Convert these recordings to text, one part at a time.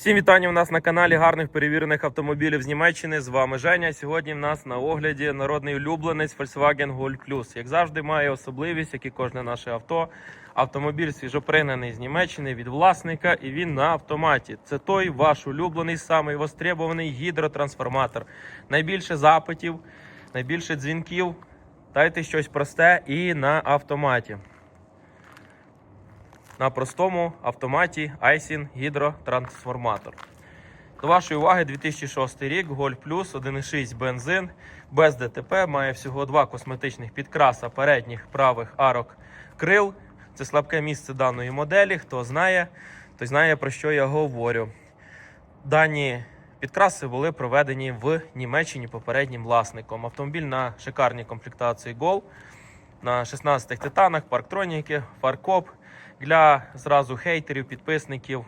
Всім вітання у нас на каналі гарних перевірених автомобілів з Німеччини. З вами Женя. Сьогодні в нас на огляді народний улюбленець Volkswagen Golf Plus. Як завжди, має особливість, як і кожне наше авто. Автомобіль свіжопригнаний з Німеччини від власника, і він на автоматі. Це той ваш улюблений, самий востребований гідротрансформатор. Найбільше запитів, найбільше дзвінків. Дайте щось просте і на автоматі на простому автоматі Айсін гідротрансформатор. До вашої уваги 2006 рік Golf Plus 1.6 бензин без ДТП має всього два косметичних підкраса передніх правих арок крил. Це слабке місце даної моделі. Хто знає, той знає про що я говорю. Дані підкраси були проведені в Німеччині попереднім власником. Автомобіль на шикарній комплектації Gol на 16 титанах, парктроніки, фаркоп для зразу хейтерів, підписників,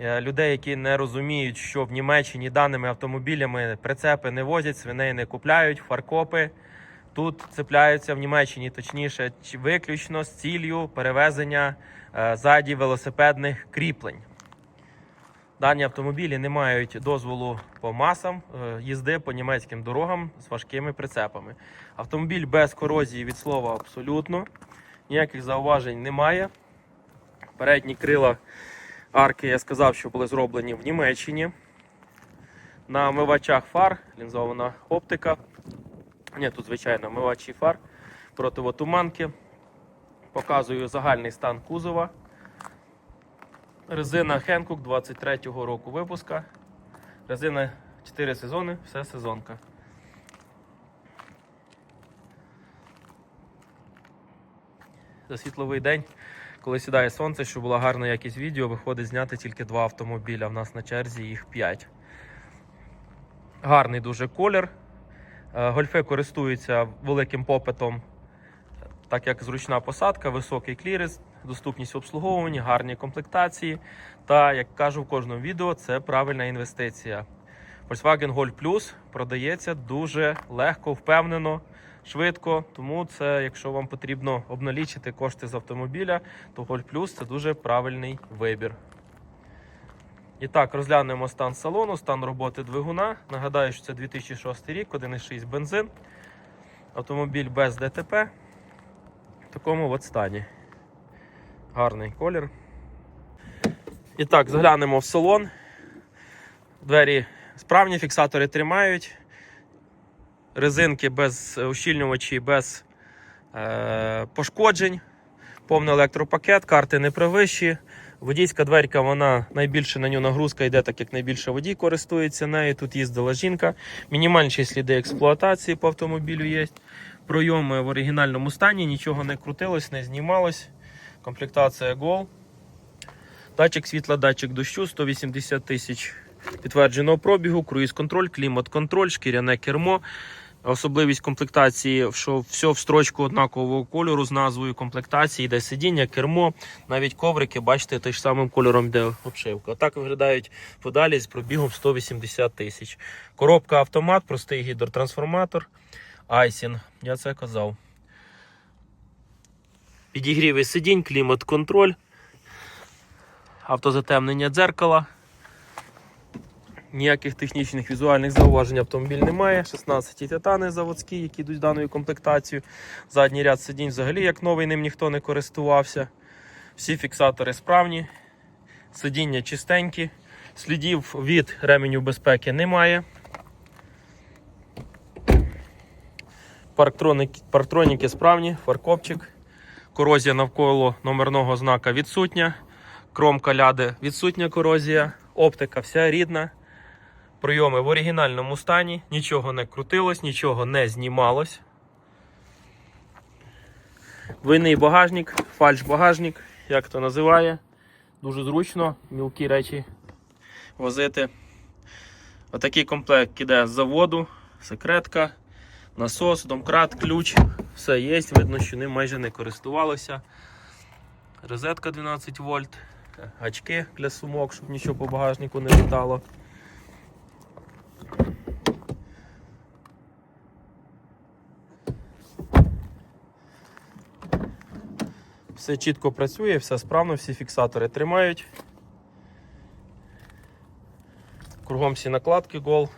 е, людей, які не розуміють, що в Німеччині даними автомобілями прицепи не возять, свиней не купляють, фаркопи. Тут цепляються в Німеччині, точніше, виключно з ціллю перевезення е, ззаді велосипедних кріплень. Дані автомобілі не мають дозволу по масам е, їзди по німецьким дорогам з важкими прицепами. Автомобіль без корозії від слова абсолютно. Ніяких зауважень немає. Передні крила арки, я сказав, що були зроблені в Німеччині. На мивачах фар лінзована оптика. Ні, тут, звичайно, мивачі фар противотуманки. Показую загальний стан кузова. Резина Hankook 23-го року випуска. Резина 4 сезони, все сезонка. За світловий день, коли сідає сонце, щоб була гарна якість відео, виходить зняти тільки два автомобіля. В нас на черзі їх 5. Гарний дуже колір. Е, Гольфи користуються великим попитом, так як зручна посадка, високий кліренс, доступність в обслуговуванні, гарні комплектації. Та, як кажу в кожному відео, це правильна інвестиція. Volkswagen Golf Plus продається дуже легко, впевнено, швидко. Тому це, якщо вам потрібно обналічити кошти з автомобіля, то Golf Plus це дуже правильний вибір. І так, розглянемо стан салону, стан роботи двигуна. Нагадаю, що це 2006 рік, 1,6 бензин. Автомобіль без ДТП. В такому от стані. Гарний колір. І так, заглянемо в салон. Двері справні, фіксатори тримають. Резинки без ущільнювачі, без е, пошкоджень. Повний електропакет, карти не привищі. Водійська дверка, вона найбільше на нього нагрузка йде, так як найбільше водій користується нею. Тут їздила жінка. Мінімальніші сліди експлуатації по автомобілю є. Пройоми в оригінальному стані, нічого не крутилось, не знімалось. Комплектація Gol. Датчик світла, датчик дощу, 180 тисяч підтвердженого пробігу, круїз-контроль, клімат-контроль, шкіряне кермо. Особливість комплектації, що все в строчку однакового кольору з назвою комплектації, йде сидіння, кермо, навіть коврики, бачите, той ж самим кольором йде обшивка. Отак виглядають подалі з пробігом 180 тисяч. Коробка автомат, простий гідротрансформатор. Айсін, я це казав. Підігріви сидінь, клімат-контроль, автозатемнення дзеркала. Ніяких технічних візуальних зауважень автомобіль немає. 16 титани заводські, які йдуть даною комплектацією. Задній ряд сидінь взагалі як новий, ним ніхто не користувався. Всі фіксатори справні, сидіння чистенькі, слідів від ременю безпеки немає. Парктроніки, парктроніки справні, фаркопчик. Корозія навколо номерного знака відсутня. Кромка ляди відсутня корозія. Оптика вся рідна. Прийоми в оригінальному стані. Нічого не крутилось, нічого не знімалось. Винний багажник, фальш-багажник, як хто називає. Дуже зручно мілкі речі возити. Отакий комплект іде з заводу, секретка, насос, домкрат, ключ. Все є, видно, що ним майже не користувалося. Розетка 12 вольт, гачки для сумок, щоб нічого по багажнику не літало. Все чітко працює, все справно, всі фіксатори тримають. Кругом всі накладки гол.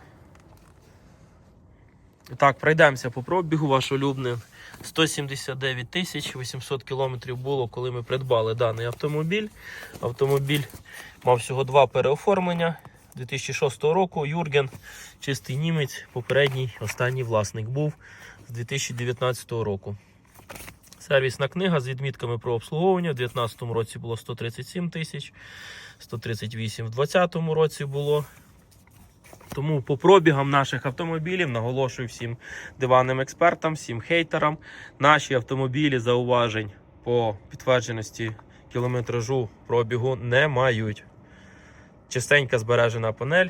Так, пройдемося по пробігу ваш улюблений. 179 тисяч 800 кілометрів було, коли ми придбали даний автомобіль. Автомобіль мав всього два переоформлення 2006 року. Юрген, чистий німець, попередній останній власник був з 2019 року. Сервісна книга з відмітками про обслуговування. У 2019 році було 137 тисяч, 138 в 2020 році було. Тому по пробігам наших автомобілів наголошую всім диванним експертам, всім хейтерам. Наші автомобілі зауважень по підтвердженості кілометражу пробігу не мають. Чистенька збережена панель.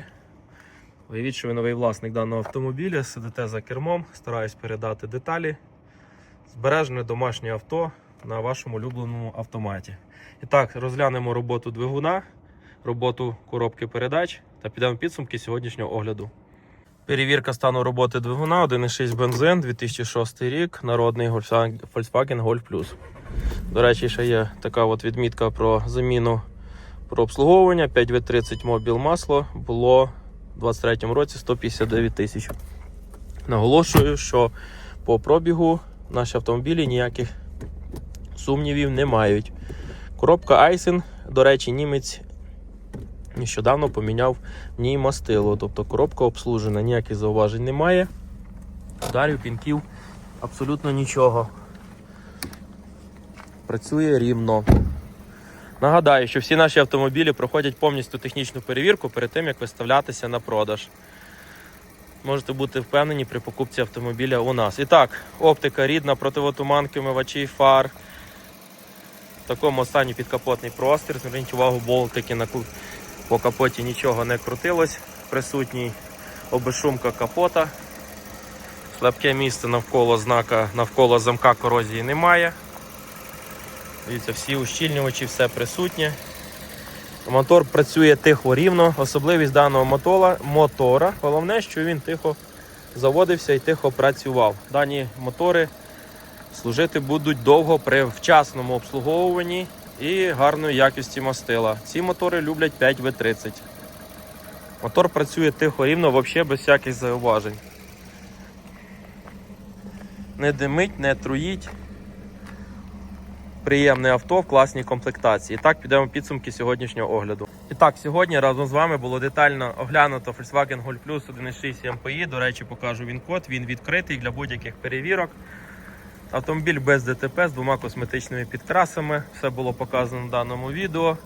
Уявіть, що ви новий власник даного автомобіля, сидите за кермом, стараюсь передати деталі. Збережене домашнє авто на вашому улюбленому автоматі. І так, розглянемо роботу двигуна, роботу коробки передач та підемо підсумки сьогоднішнього огляду. Перевірка стану роботи двигуна 1.6 бензин 2006 рік, народний Volkswagen Golf Plus. До речі, ще є така от відмітка про заміну про обслуговування. 5W30 мобіл масло було у 2023 році 159 тисяч. Наголошую, що по пробігу наші автомобілі ніяких сумнівів не мають. Коробка Айсен, до речі, німець нещодавно поміняв в ній мастило. Тобто коробка обслужена, ніяких зауважень немає. Ударів, пінків, абсолютно нічого. Працює рівно. Нагадаю, що всі наші автомобілі проходять повністю технічну перевірку перед тим, як виставлятися на продаж. Можете бути впевнені при покупці автомобіля у нас. І так, оптика рідна, противотуманки, мивачі, фар. В такому стані підкапотний простір. Зверніть увагу, болтики на по капоті нічого не крутилось. Присутній обешумка капота. Слабке місце навколо знака, навколо замка корозії немає. Дивіться, всі ущільнювачі, все присутнє. Мотор працює тихо рівно. Особливість даного мотора, мотора головне, що він тихо заводився і тихо працював. Дані мотори служити будуть довго при вчасному обслуговуванні і гарної якості мастила. Ці мотори люблять 5В30. Мотор працює тихо рівно, взагалі без всяких зауважень. Не димить, не труїть. Приємне авто в класній комплектації. І так підемо підсумки сьогоднішнього огляду. І так, сьогодні разом з вами було детально оглянуто Volkswagen Golf Plus 1.6 MPI. До речі, покажу він код. Він відкритий для будь-яких перевірок. Автомобіль без ДТП з двома косметичними підкрасами. Все було показано в даному відео.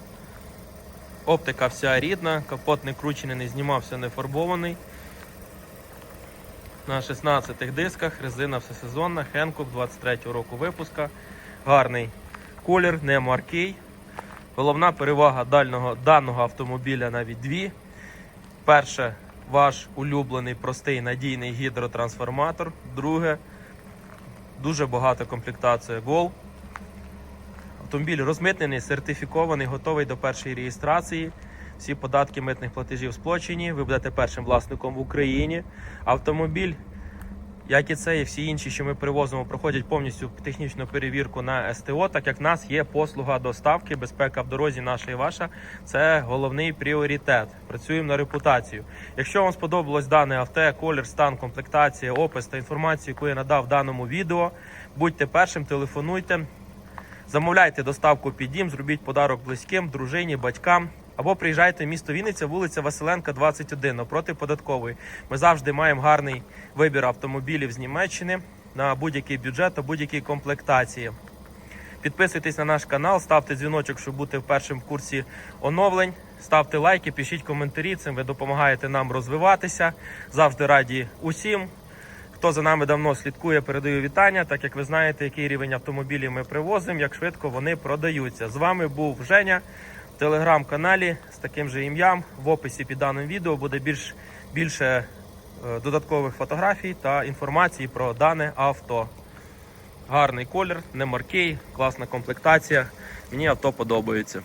Оптика вся рідна, капот не кручений, не знімався, не фарбований. На 16 дисках резина всесезонна, Хенкоп 23 року випуска. Гарний колір, не маркий. Головна перевага дальнього, даного автомобіля навіть дві. Перше, ваш улюблений простий надійний гідротрансформатор. Друге, дуже багата комплектація Гол. Автомобіль розмитнений, сертифікований, готовий до першої реєстрації. Всі податки митних платежів сплачені. Ви будете першим власником в Україні. Автомобіль, як і це, і всі інші, що ми привозимо, проходять повністю технічну перевірку на СТО, так як в нас є послуга доставки, безпека в дорозі наша і ваша. Це головний пріоритет. Працюємо на репутацію. Якщо вам сподобалось дане авто, колір, стан, комплектація, опис та інформацію, яку я надав в даному відео, будьте першим, телефонуйте. Замовляйте доставку під дім, зробіть подарок близьким, дружині, батькам. Або приїжджайте в місто Вінниця, вулиця Василенка, 21, напроти податкової. Ми завжди маємо гарний вибір автомобілів з Німеччини на будь-який бюджет та будь-які комплектації. Підписуйтесь на наш канал, ставте дзвіночок, щоб бути в першому курсі оновлень. Ставте лайки, пишіть коментарі. Цим ви допомагаєте нам розвиватися. Завжди раді усім. Хто за нами давно слідкує, передаю вітання. Так як ви знаєте, який рівень автомобілів ми привозимо, як швидко вони продаються. З вами був Женя телеграм-каналі з таким же ім'ям. В описі під даним відео буде більш, більше е, додаткових фотографій та інформації про дане авто. Гарний колір, не маркий, класна комплектація. Мені авто подобається.